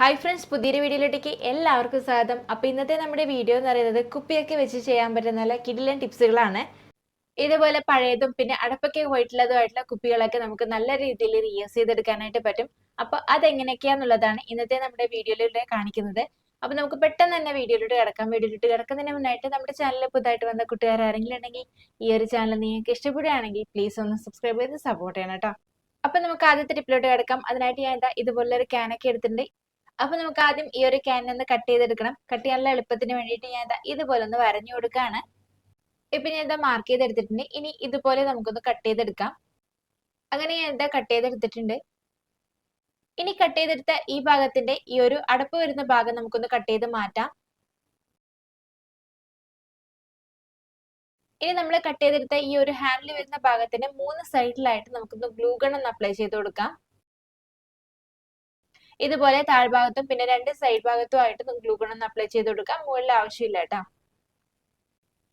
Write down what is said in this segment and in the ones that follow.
Hi friends പുതിയൊരു വീഡിയോയിലേക്ക് എല്ലാവർക്കും സ്വാഗതം. അപ്പോൾ ഇന്നത്തെ നമ്മുടെ വീഡിയോ എന്ന് പറയുന്നത് കുപ്പിയൊക്കെ വെച്ച് ചെയ്യാൻ പറ്റുന്ന നല്ല കിടിലൻ ടിപ്സുകളാണ്. ഇതുപോലെ പഴയതും പിന്നെ അടപ്പൊക്കെ പോയിട്ടുള്ളതുമായിട്ടുള്ള കുപ്പികളൊക്കെ നമുക്ക് നല്ല രീതിയിൽ റീയൂസ് ചെയ്തെടുക്കാനായിട്ട് പറ്റും. അപ്പോൾ അതെങ്ങനെയൊക്കെയാന്നുള്ളതാണ് ഇന്നത്തെ നമ്മുടെ വീഡിയോയിലൂടെ കാണിക്കുന്നത്. അപ്പോൾ നമുക്ക് പെട്ടെന്ന് തന്നെ വീഡിയോയിലോട്ട് കിടക്കാം വീഡിയോയിലോട്ട് കിടക്കുന്നതിന് മുന്നായിട്ട് നമ്മുടെ ചാനലിൽ പുതുതായിട്ട് വന്ന കൂട്ടുകാർ ആരെങ്കിലും ഉണ്ടെങ്കിൽ ഈ ഒരു ചാനൽ നിങ്ങൾക്ക് ഇഷ്ടപ്പെടുകയാണെങ്കിൽ പ്ലീസ് ഒന്ന് സബ്സ്ക്രൈബ് ചെയ്ത് സപ്പോർട്ട് ചെയ്യണം കേട്ടോ. അപ്പൊ നമുക്ക് ആദ്യത്തെ ടിപ്പിലോട്ട് കിടക്കാം. അതിനായിട്ട് ഞാൻ എന്താ ഇതുപോലെ ഒരു ക്യാനൊക്കെ എടുത്തിട്ടുണ്ട്. അപ്പൊ നമുക്ക് ആദ്യം ഈ ഒരു ക്യാൻ ഒന്ന് കട്ട് ചെയ്തെടുക്കണം. കട്ട് ചെയ്യാനുള്ള എളുപ്പത്തിന് വേണ്ടിയിട്ട് ഞാൻ ഇതാ ഇതുപോലെ ഒന്ന് വരഞ്ഞു കൊടുക്കാണ്. ഇപ്പൊ ഞാൻ ഇതാ മാർക്ക് ചെയ്തെടുത്തിട്ടുണ്ട്. ഇനി ഇതുപോലെ നമുക്കൊന്ന് കട്ട് ചെയ്തെടുക്കാം. അങ്ങനെ ഞാൻ ഇതാ കട്ട് ചെയ്തെടുത്തിട്ടുണ്ട്. ഇനി കട്ട് ചെയ്തെടുത്ത ഈ ഭാഗത്തിന്റെ ഈ ഒരു അടപ്പ് വരുന്ന ഭാഗം നമുക്കൊന്ന് കട്ട് ചെയ്ത് മാറ്റാം. ഇനി നമ്മൾ കട്ട് ചെയ്തെടുത്ത ഈ ഒരു ഹാൻഡിൽ വരുന്ന ഭാഗത്തിന്റെ മൂന്ന് സൈഡിലായിട്ട് നമുക്കൊന്ന് ഗ്ലൂ ഗൺ ഒന്ന് അപ്ലൈ ചെയ്ത് കൊടുക്കാം. ഇതുപോലെ താഴ്ഭാഗത്തും പിന്നെ രണ്ട് സൈഡ് ഭാഗത്തും ആയിട്ട് ഗ്ലൂ ഗൺ ഒന്ന് അപ്ലൈ ചെയ്ത് കൊടുക്കാം. മുകളിൽ ആവശ്യമില്ല കേട്ടോ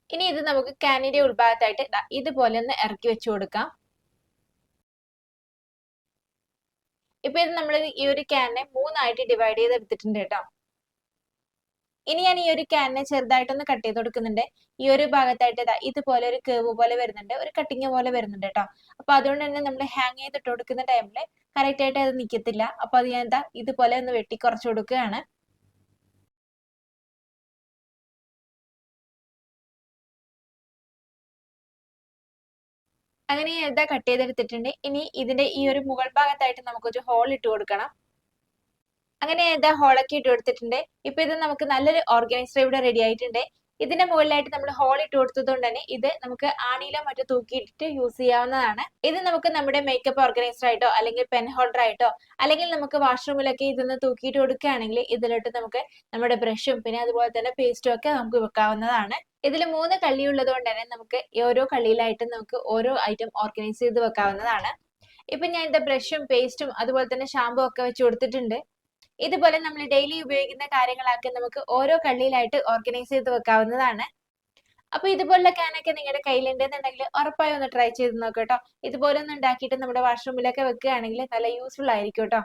ഇനി ഇത് നമുക്ക് കാനിന്റെ ഉൾഭാഗത്തായിട്ട് ഇതുപോലെ ഒന്ന് ഇറക്കി വെച്ചു കൊടുക്കാം. ഇപ്പൊ ഇത് നമ്മൾ ഈ ഒരു ക്യാനെ മൂന്നായിട്ട് ഡിവൈഡ് ചെയ്ത് എടുത്തിട്ടുണ്ട് കേട്ടോ. ഇനി ഞാൻ ഈ ഒരു ക്യാനെ ചെറുതായിട്ടൊന്ന് കട്ട് ചെയ്ത് കൊടുക്കുന്നുണ്ട്. ഈ ഒരു ഭാഗത്തായിട്ട് ഇതാ ഇതുപോലെ ഒരു കേവ് പോലെ വരുന്നുണ്ട്. ഒരു കട്ടിങ് പോലെ വരുന്നുണ്ട് കേട്ടോ അപ്പൊ അതുകൊണ്ട് തന്നെ നമ്മൾ ഹാങ് ചെയ്തിട്ട് കൊടുക്കുന്ന ടൈമിൽ കറക്റ്റ് ആയിട്ട് അത് നിൽക്കത്തില്ല അപ്പൊ അത് ഞാൻ എന്താ ഇതുപോലെ ഒന്ന് വെട്ടി കുറച്ച് കൊടുക്കുകയാണ്. അങ്ങനെ ഇതാ കട്ട് ചെയ്തെടുത്തിട്ടുണ്ട്. ഇനി ഇതിന്റെ ഈ ഒരു മുകൾ ഭാഗത്തായിട്ട് നമുക്കൊരു ഹോൾ ഇട്ട് കൊടുക്കണം. അങ്ങനെ ഇതാ ഹോളൊക്കെ ഇട്ട് കൊടുത്തിട്ടുണ്ട്. ഇപ്പൊ ഇത് നമുക്ക് നല്ലൊരു ഓർഗനൈസർ ഇവിടെ റെഡി ആയിട്ടുണ്ട്. ഇതിന്റെ മുകളിലായിട്ട് നമ്മൾ ഹോൾ ഇട്ട് കൊടുത്തത് കൊണ്ട് തന്നെ ഇത് നമുക്ക് ആണിയിലോ മറ്റോ തൂക്കിയിട്ടിട്ട് യൂസ് ചെയ്യാവുന്നതാണ്. ഇത് നമുക്ക് നമ്മുടെ മേക്കപ്പ് ഓർഗനൈസർ ആയിട്ടോ അല്ലെങ്കിൽ പെൻ ഹോൾഡർ ആയിട്ടോ അല്ലെങ്കിൽ നമുക്ക് വാഷ്റൂമിലൊക്കെ ഇതൊന്ന് തൂക്കിയിട്ട് കൊടുക്കുകയാണെങ്കിൽ ഇതിലോട്ട് നമുക്ക് നമ്മുടെ ബ്രഷും പിന്നെ അതുപോലെ തന്നെ പേസ്റ്റും ഒക്കെ നമുക്ക് വെക്കാവുന്നതാണ്. ഇതിൽ മൂന്ന് കള്ളി ഉള്ളത് കൊണ്ട് തന്നെ നമുക്ക് ഓരോ കള്ളിയിലായിട്ട് നമുക്ക് ഓരോ ഐറ്റം ഓർഗനൈസ് ചെയ്ത് വെക്കാവുന്നതാണ്. ഇപ്പൊ ഞാൻ ഇത് ബ്രഷും പേസ്റ്റും അതുപോലെ തന്നെ ഷാമ്പു ഒക്കെ വെച്ച് കൊടുത്തിട്ടുണ്ട്. ഇതുപോലെ നമ്മൾ ഡെയിലി ഉപയോഗിക്കുന്ന കാര്യങ്ങളൊക്കെ നമുക്ക് ഓരോ കള്ളിയിലായിട്ട് ഓർഗനൈസ് ചെയ്ത് വെക്കാവുന്നതാണ്. അപ്പൊ ഇതുപോലുള്ള ക്യാനൊക്കെ നിങ്ങളുടെ കയ്യിലുണ്ടെന്നുണ്ടെങ്കിൽ ഉറപ്പായി ഒന്ന് ട്രൈ ചെയ്ത് നോക്കട്ടോ കേട്ടോ ഇതുപോലെ ഒന്ന് ഉണ്ടാക്കിയിട്ട് നമ്മുടെ വാഷ്റൂമിലൊക്കെ വെക്കുകയാണെങ്കിൽ നല്ല യൂസ്ഫുൾ ആയിരിക്കും കേട്ടോ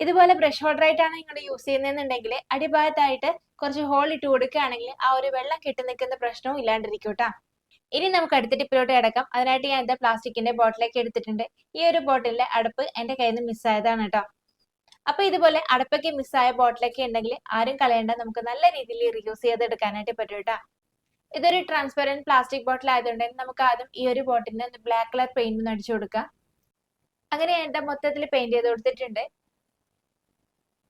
ഇതുപോലെ ബ്രഷ് ഹോൾഡർ ആയിട്ടാണ് നിങ്ങൾ യൂസ് ചെയ്യുന്നതെന്നുണ്ടെങ്കിൽ അടിഭാഗത്തായിട്ട് കുറച്ച് ഹോൾ ഇട്ട് കൊടുക്കുകയാണെങ്കിൽ ആ ഒരു വെള്ളം കെട്ടി നിൽക്കുന്ന പ്രശ്നവും ഇല്ലാണ്ടിരിക്കും കേട്ടോ ഇനി നമുക്ക് അടുത്ത ടിപ്പിലോട്ട് കിടക്കാം. അതിനായിട്ട് ഞാൻ എന്താ പ്ലാസ്റ്റിക്കിന്റെ ബോട്ടിലേക്ക് എടുത്തിട്ടുണ്ട്. ഈ ഒരു ബോട്ടിലിന്റെ അടുപ്പ് എന്റെ കയ്യിൽ നിന്ന് മിസ്സായതാണ് കേട്ടോ അപ്പൊ ഇതുപോലെ അടപ്പൊക്കെ മിസ്സായ ബോട്ടിലൊക്കെ ഉണ്ടെങ്കിൽ ആരും കളയേണ്ട. നമുക്ക് നല്ല രീതിയിൽ റീയൂസ് ചെയ്തെടുക്കാനായിട്ട് പറ്റും കേട്ടോ. ഇതൊരു ട്രാൻസ്പെറന്റ് പ്ലാസ്റ്റിക് ബോട്ടിൽ ആയതുകൊണ്ട് നമുക്ക് ആദ്യം ഈ ഒരു ബോട്ടിലിന് ബ്ലാക്ക് കളർ പെയിന്റ് ഒന്ന് അടിച്ചു കൊടുക്കാം. അങ്ങനെ എന്താ മൊത്തത്തിൽ പെയിന്റ് ചെയ്ത് കൊടുത്തിട്ടുണ്ട്.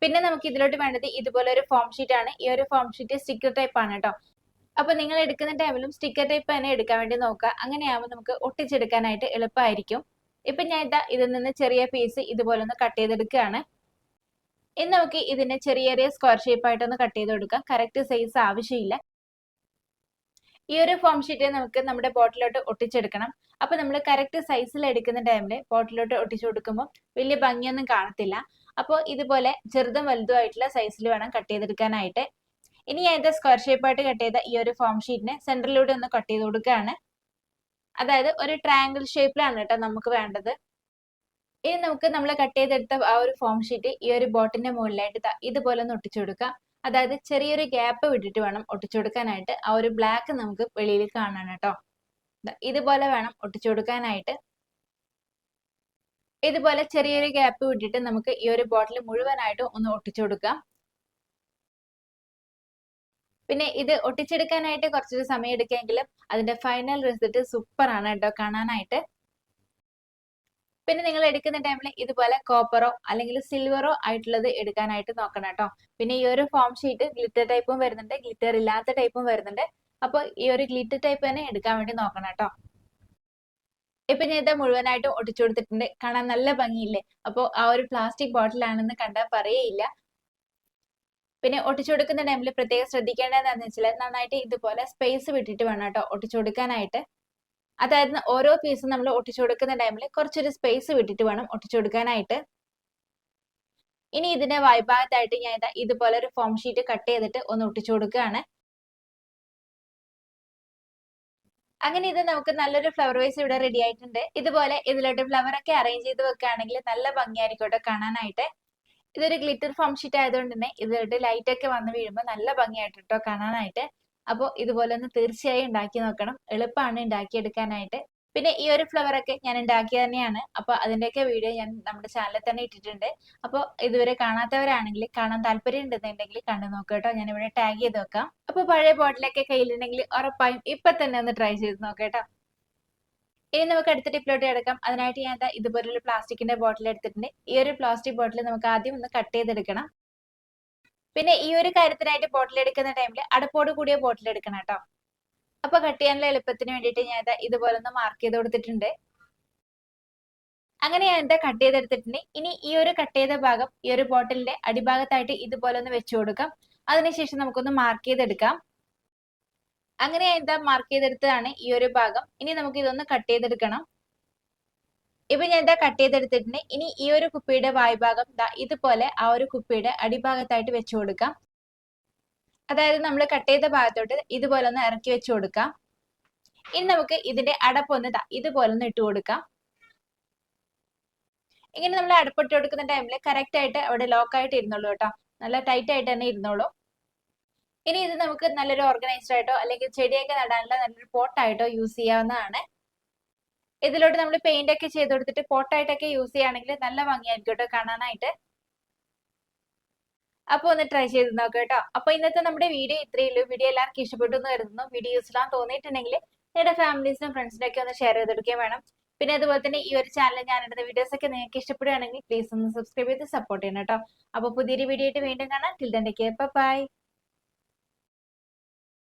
പിന്നെ നമുക്ക് ഇതിലോട്ട് വേണ്ടത് ഇതുപോലെ ഒരു ഫോം ഷീറ്റ് ആണ്. ഈ ഒരു ഫോം ഷീറ്റ് സ്റ്റിക്കർ ടൈപ്പ് ആണ് കേട്ടോ. അപ്പൊ നിങ്ങൾ എടുക്കുന്ന ടൈമിലും സ്റ്റിക്കർ ടൈപ്പ് തന്നെ എടുക്കാൻ വേണ്ടി നോക്കുക. അങ്ങനെയാവുമ്പോൾ നമുക്ക് ഒട്ടിച്ചെടുക്കാനായിട്ട് എളുപ്പമായിരിക്കും. ഇപ്പൊ ഞാൻ ഇതാ ഇതിൽ നിന്ന് ചെറിയ പീസ് ഇതുപോലെ ഒന്ന് കട്ട് ചെയ്തെടുക്കുകയാണ്. ഇനി നമുക്ക് ഇതിനെ ചെറിയ ചെറിയ സ്ക്വയർ ഷേപ്പ് ആയിട്ടൊന്ന് കട്ട് ചെയ്ത് കൊടുക്കാം. കറക്റ്റ് സൈസ് ആവശ്യമില്ല. ഈ ഒരു ഫോം ഷീറ്റ് നമുക്ക് നമ്മുടെ ബോട്ടിലോട്ട് ഒട്ടിച്ചെടുക്കണം. അപ്പൊ നമ്മൾ കറക്റ്റ് സൈസിൽ എടുക്കുന്ന ടൈമിൽ ബോട്ടിലോട്ട് ഒട്ടിച്ചു കൊടുക്കുമ്പോൾ വലിയ ഭംഗിയൊന്നും കാണത്തില്ല. അപ്പോൾ ഇതുപോലെ ചെറുതും വലുതുമായിട്ടുള്ള സൈസിൽ വേണം കട്ട് ചെയ്തെടുക്കാനായിട്ട്. ഇനി ഞാൻ ഇത് സ്ക്വയർ ഷേപ്പ് ആയിട്ട് കട്ട് ചെയ്ത ഈ ഒരു ഫോം ഷീറ്റിനെ സെന്ററിലൂടെ ഒന്ന് കട്ട് ചെയ്ത് കൊടുക്കുകയാണ്. അതായത് ഒരു ട്രയാങ്കിൾ ഷേപ്പിലാണ് കേട്ടോ നമുക്ക് വേണ്ടത്. ഇനി നമുക്ക് നമ്മൾ കട്ട് ചെയ്തെടുത്ത ആ ഒരു ഫോം ഷീറ്റ് ഈ ഒരു ബോട്ടിന്റെ മുകളിലായിട്ട് ഇതുപോലെ ഒന്ന് ഒട്ടിച്ചു കൊടുക്കാം. അതായത് ചെറിയൊരു ഗ്യാപ്പ് വിട്ടിട്ട് വേണം ഒട്ടിച്ചു കൊടുക്കാനായിട്ട്. ആ ഒരു ബ്ലാക്ക് നമുക്ക് വെളിയിൽ കാണാൻ കേട്ടോ. ഇതുപോലെ വേണം ഒട്ടിച്ചു കൊടുക്കാനായിട്ട്. ഇതുപോലെ ചെറിയൊരു ഗ്യാപ്പ് വിട്ടിട്ട് നമുക്ക് ഈ ഒരു ബോട്ടിൽ മുഴുവനായിട്ട് ഒന്ന് ഒട്ടിച്ചു കൊടുക്കാം. പിന്നെ ഇത് ഒട്ടിച്ചെടുക്കാനായിട്ട് കുറച്ചൊരു സമയം എടുക്കുമെങ്കിലും അതിന്റെ ഫൈനൽ റിസൾട്ട് സൂപ്പർ ആണ് കേട്ടോ കാണാനായിട്ട്. പിന്നെ നിങ്ങൾ എടുക്കുന്ന ടൈമിൽ ഇതുപോലെ കോപ്പറോ അല്ലെങ്കിൽ സിൽവറോ ആയിട്ടുള്ളത് എടുക്കാനായിട്ട് നോക്കണം കേട്ടോ. പിന്നെ ഈ ഒരു ഫോം ഷീറ്റ് ഗ്ലിറ്റർ ടൈപ്പും വരുന്നുണ്ട്. ഗ്ലിറ്റർ ഇല്ലാത്ത ടൈപ്പും വരുന്നുണ്ട്. അപ്പോൾ ഈ ഒരു ഗ്ലിറ്റർ ടൈപ്പ് തന്നെ എടുക്കാൻ വേണ്ടി നോക്കണം കേട്ടോ. ഇപ്പൊ ഞാൻ ഇത് മുഴുവനായിട്ടും ഒട്ടിച്ചു കൊടുത്തിട്ടുണ്ട്. കാണാൻ നല്ല ഭംഗിയില്ലേ? അപ്പോൾ ആ ഒരു പ്ലാസ്റ്റിക് ബോട്ടിൽ ആണെന്ന് കണ്ടാൽ പറയേയില്ല. പിന്നെ ഒട്ടിച്ചു കൊടുക്കുന്ന ടൈമിൽ പ്രത്യേകം ശ്രദ്ധിക്കേണ്ടതെന്ന് വെച്ചാൽ നന്നായിട്ട് ഇതുപോലെ സ്പേസ് വിട്ടിട്ട് വേണം കേട്ടോ ഒട്ടിച്ചു കൊടുക്കാനായിട്ട്. അതായത് ഓരോ പീസും നമ്മൾ ഒട്ടിച്ചു കൊടുക്കുന്ന ടൈമിൽ കുറച്ചൊരു സ്പേസ് വിട്ടിട്ട് വേണം ഒട്ടിച്ചു കൊടുക്കാനായിട്ട്. ഇനി ഇതിന്റെ വായ്ഭാഗത്തായിട്ട് ഞാൻ ഇതാ ഇതുപോലെ ഒരു ഫോം ഷീറ്റ് കട്ട് ചെയ്തിട്ട് ഒന്ന് ഒട്ടിച്ചു കൊടുക്കുകയാണ്. അങ്ങനെ ഇത് നമുക്ക് നല്ലൊരു ഫ്ലവർ വൈസ് ഇവിടെ റെഡി ആയിട്ടുണ്ട്. ഇതുപോലെ ഇതിലോട്ട് ഫ്ലവർ ഒക്കെ അറേഞ്ച് ചെയ്ത് വെക്കുകയാണെങ്കിൽ നല്ല ഭംഗിയായിരിക്കും കാണാനായിട്ട്. ഇതൊരു ഗ്ലിറ്റർ ഫോം ഷീറ്റ് ആയതുകൊണ്ട് തന്നെ ഇതിലോട്ട് ലൈറ്റ് ഒക്കെ വന്ന് വീഴുമ്പോൾ നല്ല ഭംഗിയായിട്ട് കേട്ടോ കാണാനായിട്ട്. അപ്പോൾ ഇതുപോലെ ഒന്ന് തീർച്ചയായും ഉണ്ടാക്കി നോക്കണം. എളുപ്പമാണ് ഉണ്ടാക്കിയെടുക്കാനായിട്ട്. പിന്നെ ഈ ഒരു ഫ്ലവർ ഒക്കെ ഞാൻ ഉണ്ടാക്കിയ തന്നെയാണ്. അപ്പൊ അതിന്റെയൊക്കെ വീഡിയോ ഞാൻ നമ്മുടെ ചാനലിൽ തന്നെ ഇട്ടിട്ടുണ്ട്. അപ്പോൾ ഇതുവരെ കാണാത്തവരാണെങ്കിൽ കാണാൻ താല്പര്യം ഉണ്ടെന്നുണ്ടെങ്കിൽ കണ്ടു നോക്കുക കേട്ടോ. ഞാൻ ഇവിടെ ടാഗ് ചെയ്ത് നോക്കാം അപ്പൊ പഴയ ബോട്ടിലൊക്കെ കയ്യിലുണ്ടെങ്കിൽ ഉറപ്പായും ഇപ്പൊ തന്നെ ഒന്ന് ട്രൈ ചെയ്ത് നോക്കാം കേട്ടോ. ഇനി നമുക്ക് അടുത്ത ടിപ്പിലോട്ട് കിടക്കാം. അതിനായിട്ട് ഞാൻ ഇതുപോലൊരു പ്ലാസ്റ്റിക്കിന്റെ ബോട്ടിൽ എടുത്തിട്ടുണ്ട്. ഈ ഒരു പ്ലാസ്റ്റിക് ബോട്ടിൽ നമുക്ക് ആദ്യം ഒന്ന് കട്ട് ചെയ്തെടുക്കണം. പിന്നെ ഈ ഒരു കാര്യത്തിനായിട്ട് ബോട്ടിൽ എടുക്കുന്ന ടൈമിൽ അടപ്പോട് കൂടിയ ബോട്ടിൽ എടുക്കണം കേട്ടോ. അപ്പൊ കട്ട് ചെയ്യാനുള്ള എളുപ്പത്തിന് വേണ്ടിയിട്ട് ഞാൻ ഇതുപോലെ ഒന്ന് മാർക്ക് ചെയ്ത് കൊടുത്തിട്ടുണ്ട്. അങ്ങനെ ഞാൻ എന്താ കട്ട് ചെയ്തെടുത്തിട്ടുണ്ട് ഇനി ഈ ഒരു കട്ട് ചെയ്ത ഭാഗം ഈ ഒരു ബോട്ടിലിന്റെ അടിഭാഗത്തായിട്ട് ഇതുപോലെ ഒന്ന് വെച്ചു കൊടുക്കാം. അതിനുശേഷം നമുക്കൊന്ന് മാർക്ക് ചെയ്തെടുക്കാം അങ്ങനെ എന്താ മാർക്ക് ചെയ്തെടുത്തതാണ് ഈ ഒരു ഭാഗം. ഇനി നമുക്ക് ഇതൊന്ന് കട്ട് ചെയ്തെടുക്കണം. ഇപ്പൊ ഞാൻ എന്താ കട്ട് ചെയ്തെടുത്തിട്ടുണ്ട്. ഇനി ഈ ഒരു കുപ്പിയുടെ വായ്ഭാഗം ദാ ഇതുപോലെ ആ ഒരു കുപ്പിയുടെ അടിഭാഗത്തായിട്ട് വെച്ചു കൊടുക്കാം. അതായത് നമ്മൾ കട്ട് ചെയ്ത ഭാഗത്തോട്ട് ഇതുപോലെ ഒന്ന് ഇറക്കി വെച്ചു കൊടുക്കാം. ഇനി നമുക്ക് ഇതിന്റെ അടപ്പൊന്ന് ദാ ഇതുപോലെ ഒന്ന് ഇട്ട് കൊടുക്കാം. ഇങ്ങനെ നമ്മൾ അടപ്പിട്ട് കൊടുക്കുന്ന ടൈമിൽ കറക്റ്റ് ആയിട്ട് അവിടെ ലോക്ക് ആയിട്ട് ഇരുന്നുള്ളൂ കേട്ടോ. നല്ല ടൈറ്റ് ആയിട്ട് തന്നെ ഇരുന്നോളൂ. ഇനി ഇത് നമുക്ക് നല്ലൊരു ഓർഗനൈസ്ഡ് ആയിട്ടോ അല്ലെങ്കിൽ ചെടിയൊക്കെ നടാനുള്ള നല്ലൊരു പോട്ടായിട്ടോ യൂസ് ചെയ്യാവുന്നതാണ്. ഇതിലോട്ട് നമ്മൾ പെയിന്റ് ഒക്കെ ചെയ്ത് കൊടുത്തിട്ട് പോട്ടായിട്ടൊക്കെ യൂസ് ചെയ്യുകയാണെങ്കിൽ നല്ല ഭംഗിയായിരിക്കും കേട്ടോ കാണാനായിട്ട്. അപ്പൊ ഒന്ന് ട്രൈ ചെയ്ത് നോക്കാം കേട്ടോ. അപ്പൊ ഇന്നത്തെ നമ്മുടെ വീഡിയോ ഇത്രയേ ഉള്ളൂ. വീഡിയോ എല്ലാവർക്കും ഇഷ്ടപ്പെട്ടു എന്ന് കരുതുന്നു. വീഡിയോ യൂസ് ആണെന്ന് തോന്നിയിട്ടുണ്ടെങ്കിൽ നിങ്ങളുടെ ഫാമിലീസിനും ഫ്രണ്ട്സിനും ഒക്കെ ഒന്ന് ഷെയർ ചെയ്തെടുക്കുകയും വേണം. പിന്നെ അതുപോലെ തന്നെ ഈ ഒരു ചാനൽ ഞാൻ ഇടുന്ന വീഡിയോസ് ഒക്കെ നിങ്ങൾക്ക് ഇഷ്ടപ്പെടുകയാണെങ്കിൽ പ്ലീസ് ഒന്ന് സബ്സ്ക്രൈബ് ചെയ്ത് സപ്പോർട്ട് ചെയ്യണം കേട്ടോ. അപ്പൊ പുതിയൊരു വീഡിയോ ആയിട്ട് വീണ്ടും കാണാം. Till then take by